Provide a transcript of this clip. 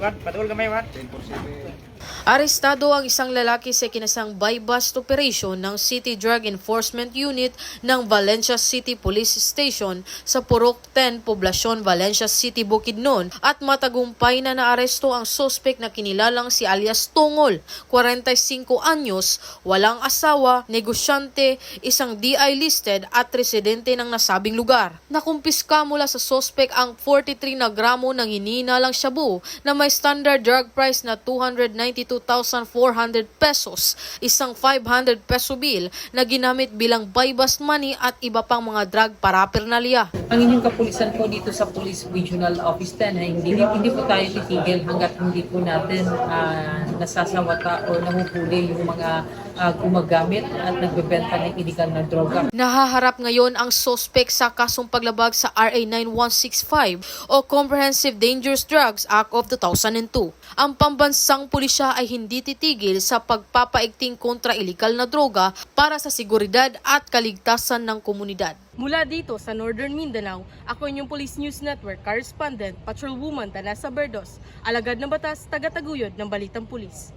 Wat, patul kamay, wat. Arestado ang isang lalaki sa kinasang buy-bust operation ng City Drug Enforcement Unit ng Valencia City Police Station sa Purok 10, Poblasyon, Valencia City, Bukidnon at matagumpay na naaresto ang sospek na kinilalang si alias Tungol, 45 anyos, walang asawa, negosyante, isang DI listed at residente ng nasabing lugar. Nakumpiska mula sa sospek ang 43 na gramo ng hininalang shabu na may standard drug price na 292,400 pesos, isang 500 peso bill na ginamit bilang buy-bust money at iba pang mga drug paraphernalia. ang inyong kapulisan po dito sa Police Regional Office 10 ay hindi, hindi po tayo titigil hanggat hindi po natin ah, nasasawata o nahuhuli yung mga ah, gumagamit at nagbebenta ng illegal na droga. Nahaharap ngayon ang sospek sa kasong paglabag sa RA 9165 o Comprehensive Dangerous Drugs Act of 2002. Ang pambansang pulisya ay hindi titigil sa pagpapaigting kontra ilegal na droga para sa seguridad at kaligtasan ng komunidad. Mula dito sa Northern Mindanao, ako inyong Police News Network correspondent, Patrolwoman Tanasa Berdos, alagad ng batas, taga-taguyod ng Balitang Pulis.